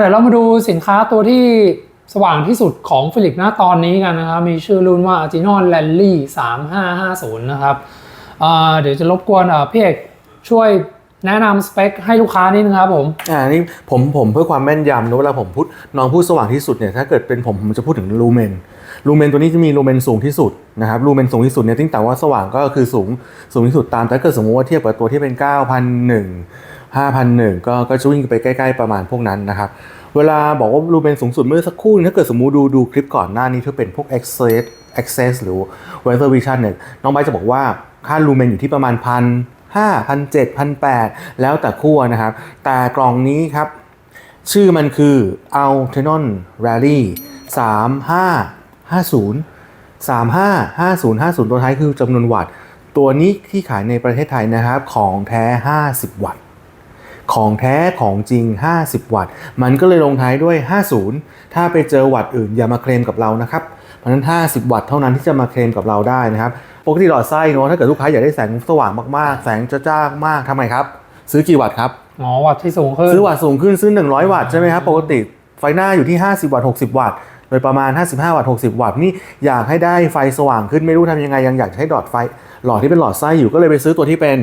เดี๋ยวเรามาดูสินค้าตัวที่สว่างที่สุดของฟิลิปนะตอนนี้กันนะครับ มีชื่อรุ่นว่า a g i n o n Rally 3550 นะครับเดี๋ยวจะรบกวนพี่เอกช่วยแนะนำสเปคให้ลูกค้านิดนึงครับผมอ่านี่ผมผมเพื่อความแม่นยำนะเวลาผมพูดน้องพูดสว่างที่สุดเนี่ยถ้าเกิดเป็นผมผมจะพูดถึงลูเมนลูเมนตัวนี้จะมีลูเมนสูงที่สุดนะครับลูเมนสูงที่สุดเนี่ยตั้งแต่ว่าสว่างก็คือสูงสูงที่สุดตามแต่เกิดสมมติว่าเทียบกับตัวที่เป็น 9,001 5,001ก็ก็จะวิ่งไปใกล้ๆประมาณพวกนั้นนะครับ เวลาบอกว่าลูเมนสูงสุดเมื่อสักครู่นึงถ้าเกิดสมมุติดูดูคลิปก่อนหน้านี้ที่เป็นพวก access access หรือ weather vision เนี่ยน้องไบจะบอกว่าค่าลูเมนอยู่ที่ประมาณพันห้าพันเจ็ดพันแปดแล้วแต่ขั้วนะครับ แต่กล่องนี้ครับ ชื่อมันคือ Altenon Rally 3550 355050 ตัวท้ายคือจำนวนวัตต์ ตัวนี้ที่ขายในประเทศไทยนะครับ ของแท้ 50 วัตต์ ของแท้ของจริง 50 วัตต์ มันก็เลยลงท้ายด้วย 50 ถ้าไปเจอวัตต์อื่นอย่ามาเคลมกับเรานะครับ เพราะฉะนั้น 50 วัตต์เท่านั้นที่จะมาเคลมกับเราได้นะครับ ปกติหลอดไส้เนอะถ้าเกิดลูกค้าอยากได้แสงสว่างมากๆ แสงจ้ามากๆทำไงครับ ซื้อกี่วัตต์ครับอ๋อวัตต์ที่สูงขึ้น ซื้อวัตต์สูงขึ้นซื้อ 100 วัตต์ใช่ไหมครับ ปกติไฟหน้าอยู่ที่ 50 วัตต์ 60 วัตต์โดยประมาณ 55 วัตต์ 60 วัตต์นี่อยากให้ได้ไฟสว่างขึ้นไม่รู้ทำยังไงยังอยากให้หลอดไฟ หลอดที่เป็นหลอดไส้อยู่ก็เลยไปซื้อตัวที่เป็น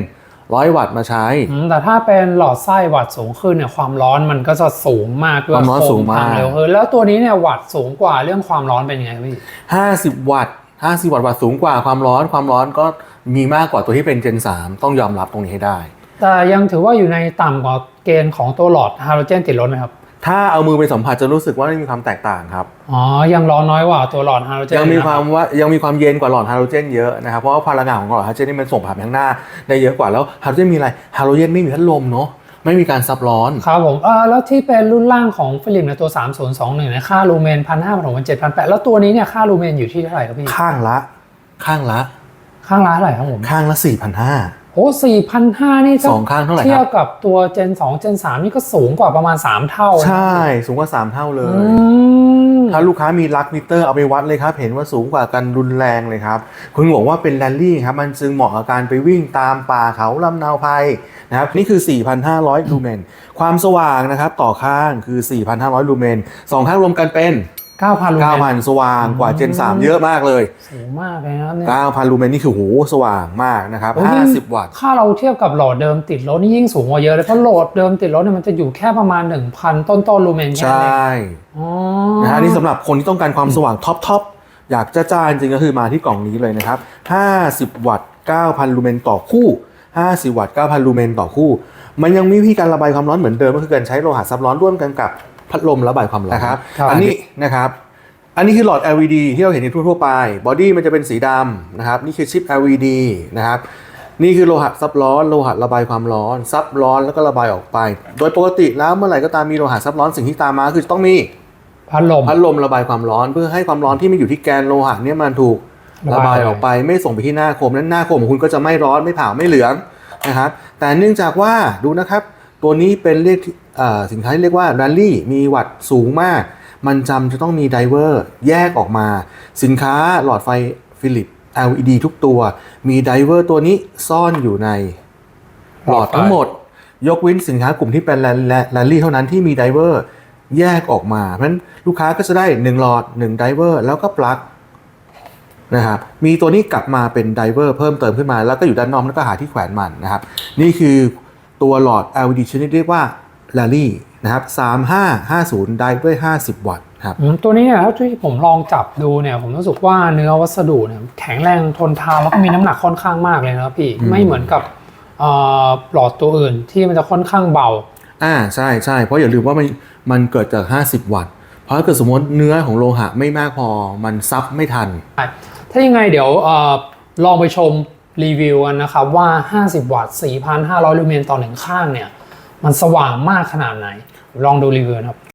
100วัตต์มาใช้ อืมแต่ถ้าเป็นหลอดไส้วัตต์สูงขึ้นเนี่ยความร้อนมันก็จะสูงมากด้วยความร้อนสูงมากโคพัเร็วขึ้นแล้วตัวนี้เนี่ยวัตต์สูงกว่าเรื่องความร้อนเป็นยังไงครับพี่50 วัตต์50 วัตต์วัตต์สูงกว่าความร้อนความร้อนก็มีมากกว่าตัวที่เป็น Gen 3 ต้องยอมรับตรงนี้ให้ได้ แต่ยังถือว่าอยู่ในต่ำกว่าเกณฑ์ของตัวหลอดฮาโลเจนติดลบไหมครับ ถ้าเอามือไปสัมผัสจะรู้สึกว่ามีความแตกต่างครับ อ๋อ ยังร้อนน้อยกว่าตัวหลอดฮาโลเจนยังมีนะครัวาบมว่ายังมีความเย็นกว่าหลอดฮาโลเจนเยอะนะครับ เพราะว่าพลังงานของหลอดฮาโลเจนนี่มันส่งผ่านไปข้างหน้าได้เยอะกว่าแล้วฮาโลเจนมีอะไร ฮาโลเจนไม่มีพัดลมเนาะ ไม่มีการซับร้อน ครับผมเออแล้วที่เป็นรุ่นล่างของฟิลิปในยตัว 3021เนี่ยค่าลูเมนพันห้าพันหกพันเจ็ดพันแปดแล้วตัวนี้เนี่ยค่าลูเมนอยู่ที่เท่าไหร่ครับพี่ ข้างละ ข้างละ ข้างละเท่าไหร่ครับผม ข้างละ4,500 โอ้สี่พันห้านี่ถ้สองข้างเท่าไหร่ครับเทียบกับตัว Gen 2 Gen 3 นี่ก็สูงกว่าประมาณ 3 เท่านะใช่ สูงกว่า 3 เท่าเลอืยมถ้าลูกค้ามีลักมิเตอร์เอาไปวัดเลยครับ เห็นว่าสูงกว่ากันรุนแรงเลยครับ คุณบอกว่าเป็นแรลลี่ครับ มันจึงเหมาะกับการไปวิ่งตามป่าเขาลำนาวไพรนะครับ นี่คือ 4,500 ลูเมน ความสว่างนะครับ ต่อข้างคือ 4,500 ลูเมนสองข้างรวมกันเป็น 9,000ลูเมน 9,000 สว่างกว่า Gen 3 เยอะมากเลย สูงมากเลยนะครับเนี่ย9,000 ลูเมนนี่คือโหสว่างมากนะครับโอ้ยิ่ง50 วัตต์ ค่าเราเทียบกับหลอดเดิมติดรถนี่ยิ่งสูงกว่าเยอะเลยเพราะโหลดเดิมติดรถเนี่ยมันจะอยู่แค่ประมาณ 1,000 ต้นต้นๆลูเมนแค่ใชนั้นเอง่อ๋อนะฮะนี่สำหรับคนที่ต้องการความสว่างท็อปทอปอยากจะจ้าจริงๆก็คือมาที่กล่องนี้เลยนะครับ 50 วัตต์ 9,000 ลูเมนต่อคู่ 50 วัตต์ 9,000 ลูเมนต่อคู่ มันยังมีวิธีการระบายความร้อนเหมือนเดิมก็คือการใช้โลหะซับร้อนร่วมกันกับ พัดลมระบายความร้อนนะครับครับอันนี้นะครับ อันนี้คือหลอด LED ที่เราเห็นในทั่วๆไปบอดี้มันจะเป็นสีดำนะครับ นี่คือชิป LED นะครับนี่คือโลหะซับร้อน โลหะระบายความร้อน ซับร้อนแล้วก็ระบายออกไป โดยปกติแล้วเมื่อไหร่ก็ตามมีโลหะซับร้อนสิ่งที่ตามมาคือต้องมีพัดลมพัดลมระบายความร้อนเพื่อให้ความร้อนที่มันอยู่ที่แกนโลหะเนี่ยมันถูกระระบาบายยออกไป ไม่ส่งไปที่หน้าคมนั้นหน้าคมของคุณก็จะไม่ร้อนไม่เผาไม่เหลืองนะครับแต่เนื่องจากว่าดูนะครับ ตัวนี้เป็นเรียกสินค้าที่เรียกว่า r a l l y มีวัตต์สูงมาก มันจำจะต้องมีไดเวอร์แยกออกมา สินค้าหลอดไฟฟิลิป LED ทุกตัว มีไดเวอร์ตัวนี้ซ่อนอยู่ในหลอดทั้งหมด ยกเว้นสินค้ากลุ่มที่เป็นแรลลี่เท่านั้นที่มีไดเวอร์แยกออกมา เพราะฉะนั้นลูกค้าก็จะได้ 1 หลอด1ไดเวอร์แล้วก็ปลั๊กนะครับมีตัวนี้กลับมาเป็นไดเวอร์เพิ่มเติมขึ้นมา แล้วก็อยู่ด้านนอกแล้วก็หาที่แขวนมันนะครับ นี่คือ ตัวหลอด LED ชนิดเรียกว่าแรลลี่นะครับ3550 ได้ด้วย 50 วัตต์ครับอืมตัวนี้เนี่ยถ้าที่ผมลองจับดูเนี่ยผมรู้สึกว่าเนื้อวัสดุเนี่ยแข็งแรงทนทานแล้วก็มีน้ำหนักค่อนข้างมากเลยนะครับพี่อืมไม่เหมือนกับเอ่อหลอดตัวอื่นที่มันจะค่อนข้างเบาอ่าใช่ใช่เพราะอย่าลืมว่ามันมันเกิดจาก 50 วัตต์ เพราะถ้าเกิดสมมติเนื้อของโลหะไม่มากพอมันซับไม่ทัน ถ้ายังไงเดี๋ยวเออลองไปชม รีวิวกันนะครับว่า 50 วัตต์ 4,500 ลูเมนต่อหนึ่งข้างเนี่ย มันสว่างมากขนาดไหน ลองดูรีวิวนะครับ